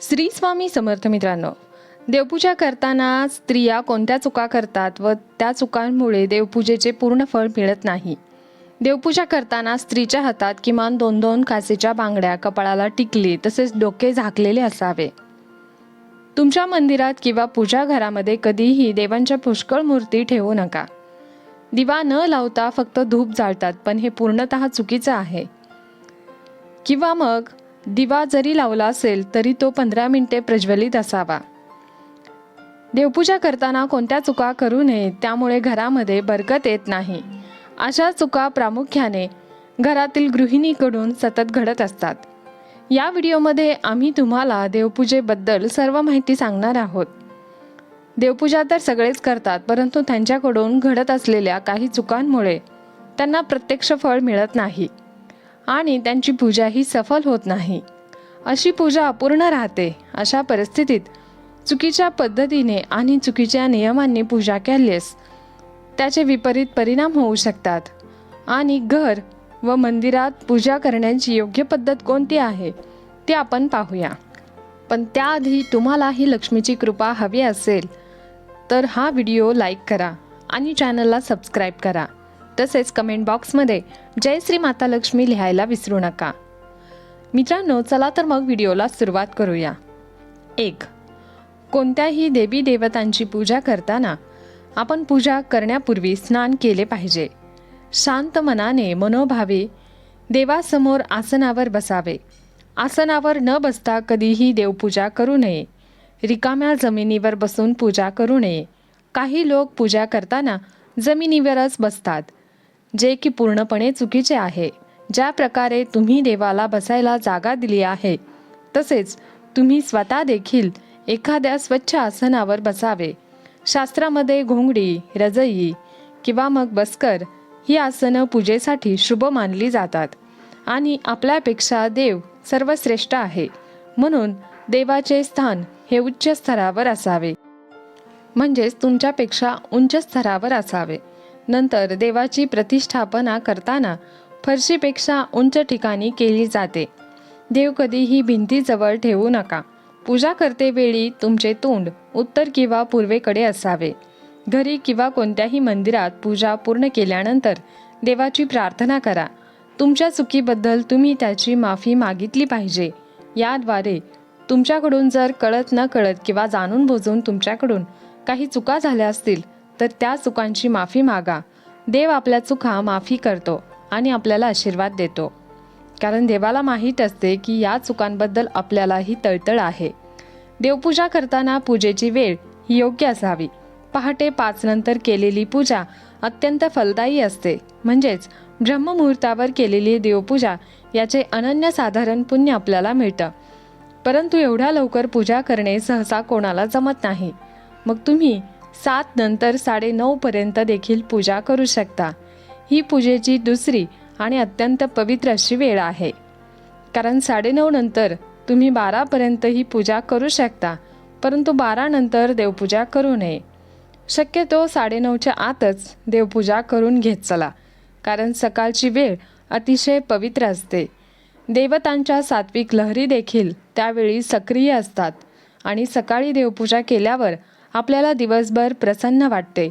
श्री स्वामी समर्थ मित्रांनो देवपूजा करताना स्त्रिया कोणत्या चुका करतात व त्या चुकांमुळे देवपूजेचे पूर्ण फळ मिळत नाही? देवपूजा करताना स्त्रीच्या हातात किमान दोन दोन काचेच्या बांगड्या कपाळाला टिकली तसेच डोके झाकलेले असावे. तुमच्या मंदिरात किंवा पूजा घरामध्ये कधीही देवांच्या पुष्कळ मूर्ती ठेवू नका. दिवा न लावता फक्त धूप जाळतात पण हे पूर्णतः चुकीचं आहे. किंवा मग दिवा जरी लावला असेल तरी तो पंधरा मिनिटे प्रज्वलित असावा. देवपूजा करताना कोणत्या चुका करू नये त्यामुळे घरामध्ये बरकत येत नाही. अशा चुका प्रामुख्याने घरातील गृहिणीकडून सतत घडत असतात. या व्हिडिओमध्ये आम्ही तुम्हाला देवपूजेबद्दल सर्व माहिती सांगणार आहोत. देवपूजा तर सगळेच करतात परंतु त्यांच्याकडून घडत असलेल्या काही चुकांमुळे त्यांना प्रत्यक्ष फळ मिळत नाही. आणि त्यांची पूजाही सफल होत नाही. अशी पूजा अपूर्ण राहते. अशा परिस्थितीत चुकीच्या पद्धतीने आणि चुकीच्या नियमांनी पूजा केल्यास त्याचे विपरीत परिणाम होऊ शकतात. आणि घर व मंदिरात पूजा करण्याची योग्य पद्धत कोणती आहे ते आपण पाहूया. पण त्याआधी तुम्हाला ही लक्ष्मीची कृपा हवी असेल तर हा व्हिडिओ लाईक करा आणि चॅनलला सबस्क्राईब करा. तसेच कमेंट बॉक्समध्ये जय श्री माता लक्ष्मी लिहायला विसरू नका. मित्रांनो चला तर मग व्हिडिओला सुरुवात करूया. एक कोणत्याही देवी देवतांची पूजा करताना आपण पूजा करण्यापूर्वी स्नान केले पाहिजे. शांत मनाने मनोभावे देवासमोर आसनावर बसावे. आसनावर न बसता कधीही देवपूजा करू नये. रिकाम्या जमिनीवर बसून पूजा करू नये. काही लोक पूजा करताना जमिनीवरच बसतात. जे की पूर्णपणे चुकीचे आहे. ज्या प्रकारे तुम्ही देवाला बसायला जागा दिली आहे तसेच तुम्ही स्वतः देखील एखाद्या स्वच्छ आसनावर बसावे. शास्त्रामध्ये घोंगडी रजई किंवा मग बसकर ही आसनं पूजेसाठी शुभ मानली जातात आणि आपल्यापेक्षा देव सर्वश्रेष्ठ आहे. म्हणून देवाचे स्थान हे उच्च स्तरावर असावे. म्हणजेच तुमच्यापेक्षा उंच स्तरावर असावे. नंतर देवाची प्रतिष्ठापना करताना फरशीपेक्षा उंच ठिकाणी केली जाते. देव कधीही भिंतीजवळ ठेवू नका. पूजा करतेवेळी तुमचे तोंड उत्तर किंवा पूर्वेकडे असावे. घरी किंवा कोणत्याही मंदिरात पूजा पूर्ण केल्यानंतर देवाची प्रार्थना करा. तुमच्या चुकीबद्दल तुम्ही त्याची माफी मागितली पाहिजे. याद्वारे तुमच्याकडून जर कळत न कळत किंवा जाणून बुजून तुमच्याकडून काही चुका झाल्या असतील तर त्या चुकांची माफी मागा. देव आपल्या चुका माफी करतो आणि आपल्याला आशीर्वाद देतो. कारण देवाला माहीत असते की या चुकांबद्दल आपल्यालाही तळतळ आहे. देवपूजा करताना पूजेची वेळ ही योग्य असावी. पहाटे पाच नंतर केलेली पूजा अत्यंत फलदायी असते. म्हणजेच ब्रह्ममुहूर्तावर केलेली देवपूजा याचे अनन्यसाधारण पुण्य आपल्याला मिळतं. परंतु एवढ्या लवकर पूजा करणे सहसा कोणाला जमत नाही. मग तुम्ही सात नंतर साडेनऊपर्यंत देखील पूजा करू शकता. ही पूजेची दुसरी आणि अत्यंत पवित्र अशी वेळ आहे. कारण साडेनऊ नंतर तुम्ही बारापर्यंत ही पूजा करू शकता परंतु बारा नंतर देवपूजा करू नये. शक्यतो साडेनऊच्या आतच देवपूजा करून घेत चला कारण सकाळची वेळ अतिशय पवित्र असते. देवतांच्या सात्विक लहरी देखील त्यावेळी सक्रिय असतात आणि सकाळी देवपूजा केल्यावर आपल्याला दिवसभर प्रसन्न वाटते.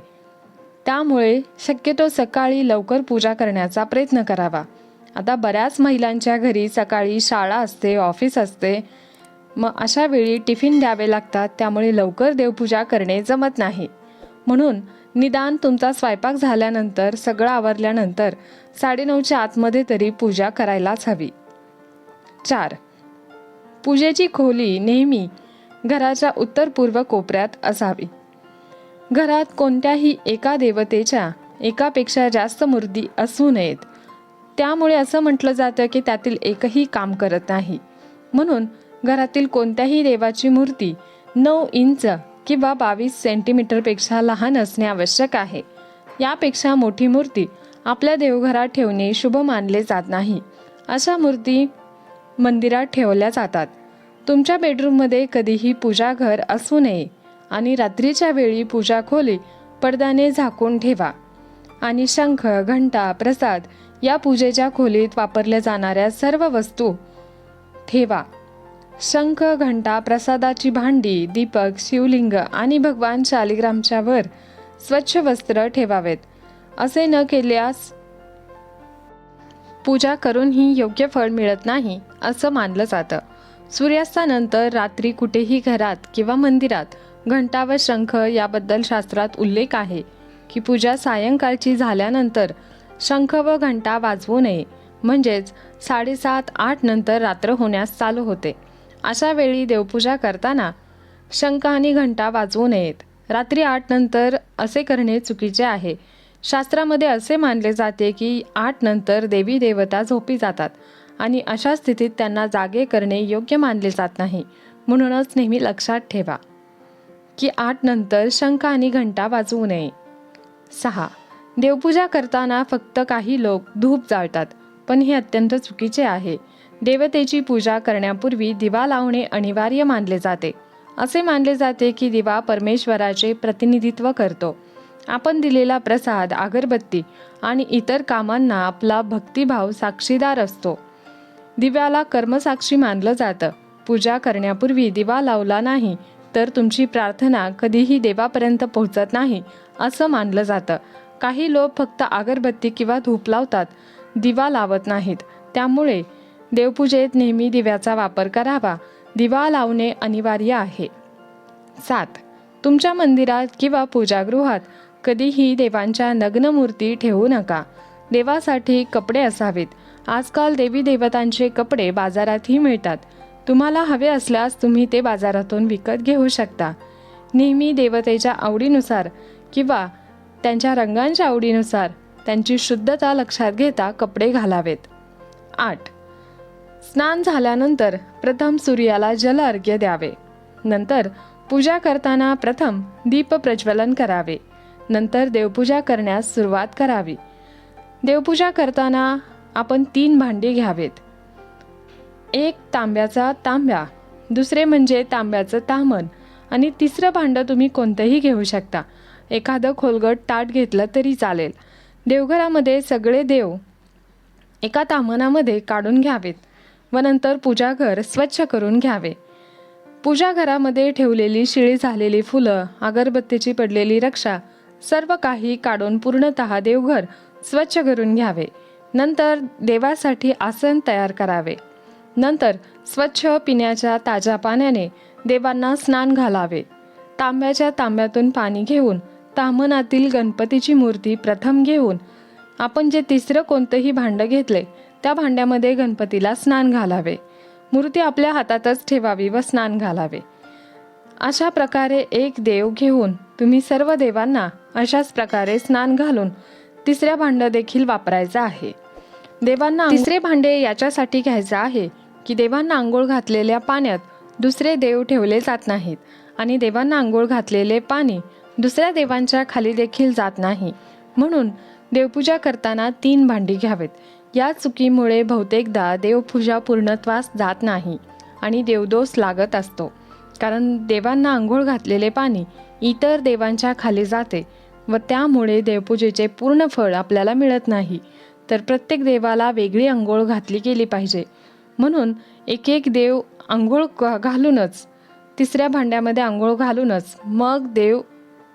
त्यामुळे शक्यतो सकाळी लवकर पूजा करण्याचा प्रयत्न करावा. आता बऱ्याच महिलांच्या घरी सकाळी शाळा असते ऑफिस असते. मग अशा वेळी टिफिन द्यावे लागतात त्यामुळे लवकर देवपूजा करणे जमत नाही. म्हणून निदान तुमचा स्वयंपाक झाल्यानंतर सगळं आवरल्यानंतर साडेनऊच्या आतमध्ये तरी पूजा करायलाच हवी. चार. पूजेची खोली नेहमी घराच्या उत्तर पूर्व कोपऱ्यात असावी. घरात कोणत्याही एका देवतेच्या एकापेक्षा जास्त मूर्ती असू नयेत. त्यामुळे असं म्हटलं जातं की त्यातील एकही काम करत नाही. म्हणून घरातील कोणत्याही देवाची मूर्ती नऊ इंच किंवा बावीस सेंटीमीटरपेक्षा लहान असणे आवश्यक आहे. यापेक्षा मोठी मूर्ती आपल्या देवघरात ठेवणे शुभ मानले जात नाही. अशा मूर्ती मंदिरात ठेवल्या जातात. तुमच्या बेडरूममध्ये कधीही पूजाघर असू नये आणि रात्रीच्या वेळी पूजा खोली पडद्याने झाकून ठेवा. आणि शंख घंटा प्रसाद या पूजेच्या खोलीत वापरल्या जाणाऱ्या सर्व वस्तू ठेवा. शंख घंटा प्रसादाची भांडी दीपक शिवलिंग आणि भगवान शालिग्रामच्या वर स्वच्छ वस्त्र ठेवावेत. असे न केल्यास पूजा करूनही योग्य फळ मिळत नाही असं मानलं जातं. सूर्यास्तानंतर रात्री कुठेही घरात किंवा मंदिरात घंटा व शंख याबद्दल शास्त्रात उल्लेख आहे की पूजा सायंकाळची झाल्यानंतर शंख व घंटा वाजवू नये. म्हणजेच साडेसात आठ नंतर रात्र होण्यास चालू होते. अशा वेळी देवपूजा करताना शंख आणि घंटा वाजवू नयेत. रात्री आठ नंतर असे करणे चुकीचे आहे. शास्त्रामध्ये असे मानले जाते की आठ नंतर देवी देवता झोपी जातात. आणि अशा स्थितीत त्यांना जागे करणे योग्य मानले जात नाही. म्हणूनच नेहमी लक्षात ठेवा की आठ नंतर शंख आणि घंटा वाजवू नये. सहा. देवपूजा करताना फक्त काही लोक धूप जाळतात पण हे अत्यंत चुकीचे आहे. देवतेची पूजा करण्यापूर्वी दिवा लावणे अनिवार्य मानले जाते. असे मानले जाते की दिवा परमेश्वराचे प्रतिनिधित्व करतो. आपण दिलेला प्रसाद अगरबत्ती आणि इतर कामांना आपला भक्तिभाव साक्षीदार असतो. दिव्याला कर्मसाक्षी मानलं जातं. पूजा करण्यापूर्वी दिवा लावला नाही तर तुमची प्रार्थना कधीही देवापर्यंत पोहोचत नाही असं मानलं जातं. काही लोक फक्त अगरबत्ती किंवा धूप लावतात दिवा लावत नाहीत. त्यामुळे देवपूजेत नेहमी दिव्याचा वापर करावा. दिवा लावणे अनिवार्य आहे. सात. तुमच्या मंदिरात किंवा पूजागृहात कधीही देवांच्या नग्न मूर्ती ठेवू नका. देवासाठी कपडे असावेत. आजकाल देवी देवतांचे कपडे बाजारातही मिळतात. तुम्हाला हवे असल्यास तुम्ही ते बाजारातून विकत घेऊ शकता. नेहमी देवतेच्या आवडीनुसार किंवा त्यांच्या रंगांच्या आवडीनुसार त्यांची शुद्धता लक्षात घेता कपडे घालावेत. आठ. स्नान झाल्यानंतर प्रथम सूर्याला जल अर्घ्य द्यावे. नंतर पूजा करताना प्रथम दीप प्रज्वलन करावे. नंतर देवपूजा करण्यास सुरुवात करावी. देवपूजा करताना आपण तीन भांडी घ्यावेत. एक तांब्याचा तांब्या दुसरे म्हणजे तांब्याचं तामन आणि तिसरं भांडं तुम्ही कोणतंही घेऊ शकता. एखादं खोलगट ताट घेतलं तरी चालेल. देवघरामध्ये सगळे देव एका तामनामध्ये काढून घ्यावेत व नंतर पूजाघर स्वच्छ करून घ्यावे. पूजाघरामध्ये ठेवलेली शिळी झालेली फुलं अगरबत्तीची पडलेली रक्षा सर्व काही काढून पूर्णतः देवघर स्वच्छ करून घ्यावे. नंतर देवासाठी आसन तयार करावे. नंतर स्वच्छ पिण्याच्या ताज्या पाण्याने देवांना स्नान घालावे. तांब्याच्या तांब्यातून पाणी घेऊन तामनातील गणपतीची मूर्ती प्रथम घेऊन आपण जे तिसरं कोणतंही भांडं घेतले त्या भांड्यामध्ये गणपतीला स्नान घालावे. मूर्ती आपल्या हातातच ठेवावी व स्नान घालावे. अशा प्रकारे एक देव घेऊन तुम्ही सर्व देवांना अशाच प्रकारे स्नान घालून तिसऱ्या भांडं देखील वापरायचं आहे. देवांना तिसरे भांडे याच्यासाठी घ्यायचं आहे की देवांना आंघोळ घातलेल्या पाण्यात दुसरे देव ठेवले जात नाहीत आणि देवांना आंघोळ घातलेले पाणी दुसऱ्या देवांच्या खाली देखील जात नाही. म्हणून देवपूजा करताना तीन भांडी घ्यावेत. या चुकीमुळे बहुतेकदा देवपूजा पूर्णत्वास जात नाही आणि देवदोष लागत असतो. कारण देवांना आंघोळ घातलेले पाणी इतर देवांच्या खाली जाते व त्यामुळे देवपूजेचे पूर्ण फळ आपल्याला मिळत नाही. तर प्रत्येक देवाला वेगळी आंघोळ घातली गेली पाहिजे. म्हणून एक एक देव आंघोळ घालूनच तिसऱ्या भांड्यामध्ये आंघोळ घालूनच मग देव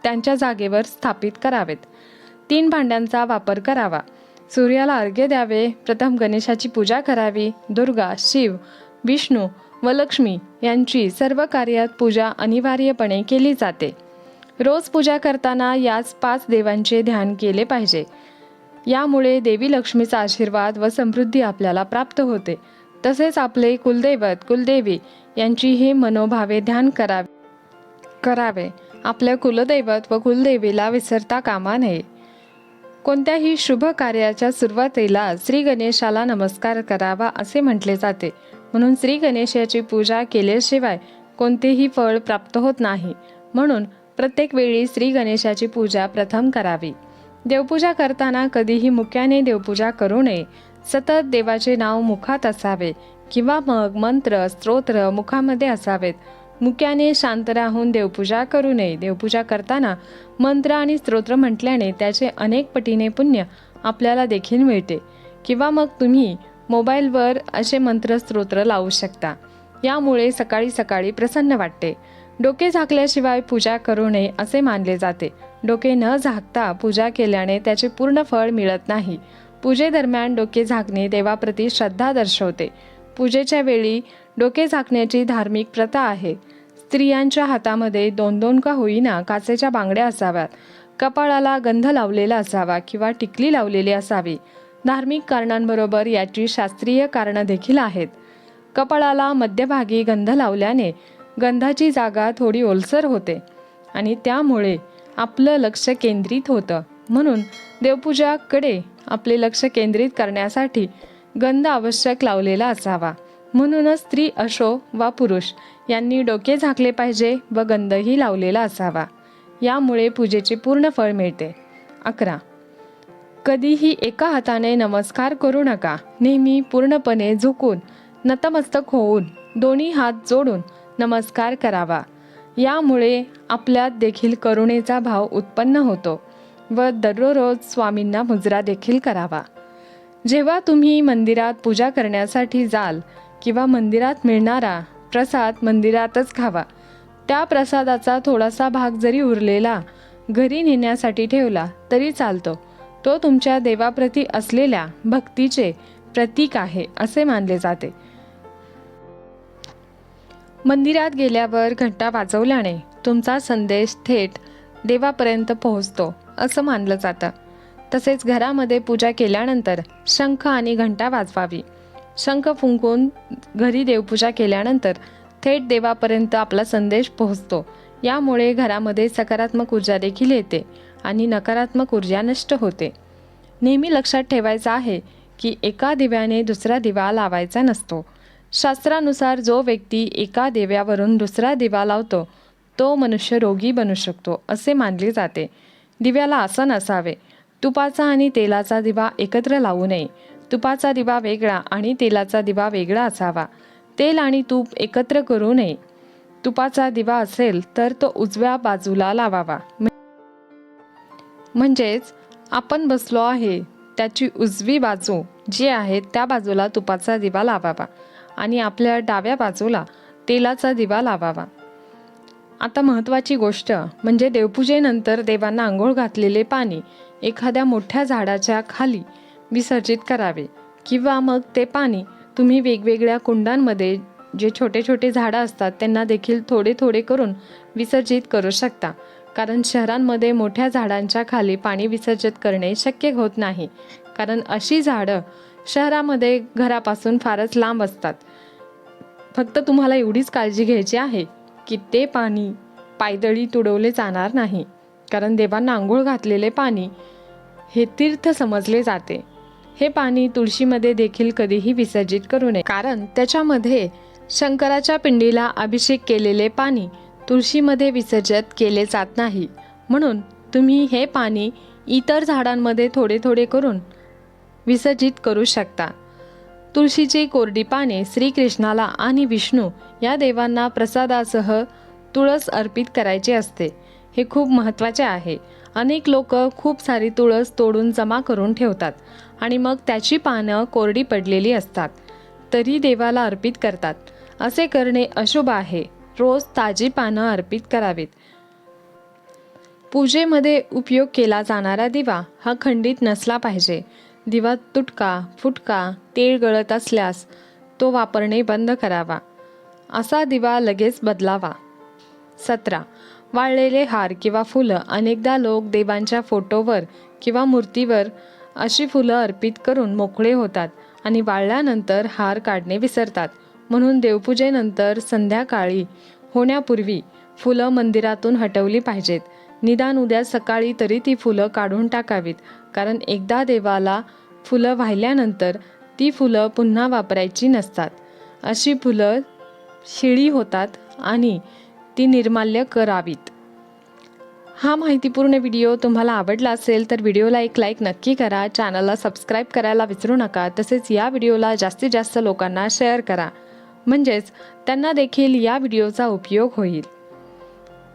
त्यांच्या जागेवर स्थापित करावेत. तीन भांड्यांचा वापर करावा. सूर्याला अर्घ्य द्यावे प्रथम गणेशाची पूजा करावी दुर्गा शिव विष्णू व लक्ष्मी यांची सर्व कार्यात पूजा अनिवार्यपणे केली जाते. रोज पूजा करताना याच पाच देवांचे ध्यान केले पाहिजे. यामुळे देवी लक्ष्मीचा आशीर्वाद व समृद्धी आपल्याला प्राप्त होते. तसेच आपले कुलदैवत कुलदेवी यांचीही मनोभावे ध्यान करावे. करावे. आपल्या कुलदैवत व कुलदेवीला विसरता कामा नये. कोणत्याही शुभ कार्याच्या सुरुवातीला श्री गणेशाला नमस्कार करावा असे म्हटले जाते. म्हणून श्री गणेशाची पूजा केल्याशिवाय कोणतेही फळ प्राप्त होत नाही. म्हणून प्रत्येक वेळी श्री गणेशाची पूजा प्रथम करावी. देवपूजा करताना कधीही मुख्याने देवपूजा करू नये. सतत देवाचे नाव मुखात असावे किंवा मग मंत्र स्तोत्र मुखामध्ये असावेत. मुक्याने शांत राहून देवपूजा करू नये. देवपूजा करताना मंत्र आणि स्तोत्र म्हटल्याने त्याचे अनेक पटीने पुण्य आपल्याला देखील मिळते. किंवा मग तुम्ही मोबाईलवर असे मंत्र स्तोत्र लावू शकता. यामुळे सकाळी सकाळी प्रसन्न वाटते. डोके झाकल्याशिवाय पूजा करू नये असे मानले जाते. डोके न झाकता पूजा केल्याने त्याचे पूर्ण फळ मिळत नाही. पूजेदरम्यान डोके झाकणे देवाप्रती श्रद्धा दर्शवते. पूजेच्या वेळी डोके झाकण्याची धार्मिक प्रथा आहे. स्त्रियांच्या हातामध्ये दोन दोन का होईना काचेच्या बांगड्या असाव्यात. कपाळाला गंध लावलेला असावा किंवा टिकली लावलेली असावी. धार्मिक कारणांबरोबर याची शास्त्रीय कारणं देखील आहेत. कपाळाला मध्यभागी गंध लावल्याने गंधाची जागा थोडी ओलसर होते आणि त्यामुळे आपलं लक्ष केंद्रित होतं. म्हणून देवपूजाकडे आपले लक्ष केंद्रित करण्यासाठी गंध आवश्यक लावलेला असावा. म्हणूनच स्त्री असो वा पुरुष यांनी डोके झाकले पाहिजे व गंधही लावलेला असावा. यामुळे पूजेचे पूर्ण फळ मिळते. अकरा. कधीही एका हाताने नमस्कार करू नका. नेहमी पूर्णपणे झुकून नतमस्तक होऊन दोन्ही हात जोडून नमस्कार करावा. यामुळे आपल्यात देखील करुणेचा भाव उत्पन्न होतो व दररोज स्वामींना मुजरा देखील करावा. जेव्हा तुम्ही मंदिरात पूजा करण्यासाठी जाल किंवा मंदिरात मिळणारा प्रसाद मंदिरातच खावा त्या प्रसादाचा थोडासा भाग जरी उरलेला घरी नेण्यासाठी ठेवला तरी चालतो. तो तुमच्या देवाप्रती असलेल्या भक्तीचे प्रतीक आहे असे मानले जाते. मंदिरात गेल्यावर घंटा वाजवल्याने तुमचा संदेश थेट देवापर्यंत पोहोचतो असं मानलं जातं. तसेच घरामध्ये पूजा केल्यानंतर शंख आणि घंटा वाजवावी. शंख फुंकून घरी देवपूजा केल्यानंतर थेट देवापर्यंत आपला संदेश पोहोचतो. यामुळे घरामध्ये सकारात्मक ऊर्जा देखील येते आणि नकारात्मक ऊर्जा नष्ट होते. नेहमी लक्षात ठेवायचं आहे की एका दिव्याने दुसरा दिवा लावायचा नसतो. शास्त्रानुसार जो व्यक्ती एका दिव्यावरून दुसरा दिवा लावतो तो मनुष्य रोगी बनू शकतो असे मानले जाते. दिव्याला आसन असावे. तुपाचा आणि तेलाचा दिवा एकत्र लावू नये. तुपाचा दिवा वेगळा आणि तेलाचा दिवा वेगळा असावा. तेल आणि तूप एकत्र करू नये. तुपाचा दिवा असेल तर तो उजव्या बाजूला लावावा. म्हणजेच आपण बसलो आहे त्याची उजवी बाजू जी आहे त्या बाजूला तुपाचा दिवा लावावा. आणि आपल्या डाव्या बाजूला तेलाचा दिवा लावावा. आता महत्त्वाची गोष्ट म्हणजे देवपूजेनंतर देवांना आंघोळ घातलेले पाणी एखाद्या मोठ्या झाडाच्या खाली विसर्जित करावे किंवा मग ते पाणी तुम्ही वेगवेगळ्या कुंडांमध्ये जे छोटे छोटे झाडं असतात त्यांना देखील थोडे थोडे करून विसर्जित करू शकता. कारण शहरांमध्ये मोठ्या झाडांच्या खाली पाणी विसर्जित करणे शक्य होत नाही. कारण अशी झाडं शहरामध्ये घरापासून फारच लांब असतात. फक्त तुम्हाला एवढीच काळजी घ्यायची आहे की ते पाणी पायदळी तुडवले जाणार नाही. कारण देवांना आंघोळ घातलेले पाणी हे तीर्थ समजले जाते. हे पाणी तुळशीमध्ये देखील कधीही विसर्जित करू नये. कारण त्याच्यामध्ये शंकराच्या पिंडीला अभिषेक केलेले पाणी तुळशीमध्ये विसर्जित केले जात नाही. म्हणून तुम्ही हे पाणी इतर झाडांमध्ये थोडे थोडे करून विसर्जित करू शकता. तुळशीची कोरडी पाने श्रीकृष्णाला आणि विष्णू या देवांना प्रसादासह तुळस अर्पित करायचे असते. हे खूप महत्त्वाचे आहे. अनेक लोक खूप सारी तुळस तोडून जमा करून ठेवतात आणि मग त्याची पानं कोरडी पडलेली असतात. तरी देवाला अर्पित करतात. असे करणे अशुभ आहे. रोज ताजी पानं अर्पित करावीत. पूजेमध्ये उपयोग केला जाणारा दिवा हा खंडित नसला पाहिजे. दिवा तुटका फुटका तेळ गळत असल्यास तो वापरणे बंद करावा. असा दिवा लगेच बदलावा. सतरा. वाळलेले हार किंवा फुलं अनेकदा लोक देवांच्या फोटोवर किंवा मूर्तीवर अशी फुलं अर्पित करून मोकळे होतात आणि वाळल्यानंतर हार काढणे विसरतात. म्हणून देवपूजेनंतर संध्याकाळी होण्यापूर्वी फुलं मंदिरातून हटवली पाहिजेत. निदान उद्या सकाळी तरी ती फुलं काढून टाकावीत. कारण एकदा देवाला फुलं वाहिल्यानंतर ती फुलं पुन्हा वापरायची नसतात. अशी फुलं शिळी होतात आणि ती निर्माल्य करावीत. हा माहितीपूर्ण व्हिडिओ तुम्हाला आवडला असेल तर व्हिडिओला एक लाईक नक्की करा. चॅनलला सबस्क्राईब करायला विसरू नका. तसेच या व्हिडिओला जास्तीत जास्त लोकांना शेअर करा. म्हणजेच त्यांना देखील या व्हिडिओचा उपयोग होईल.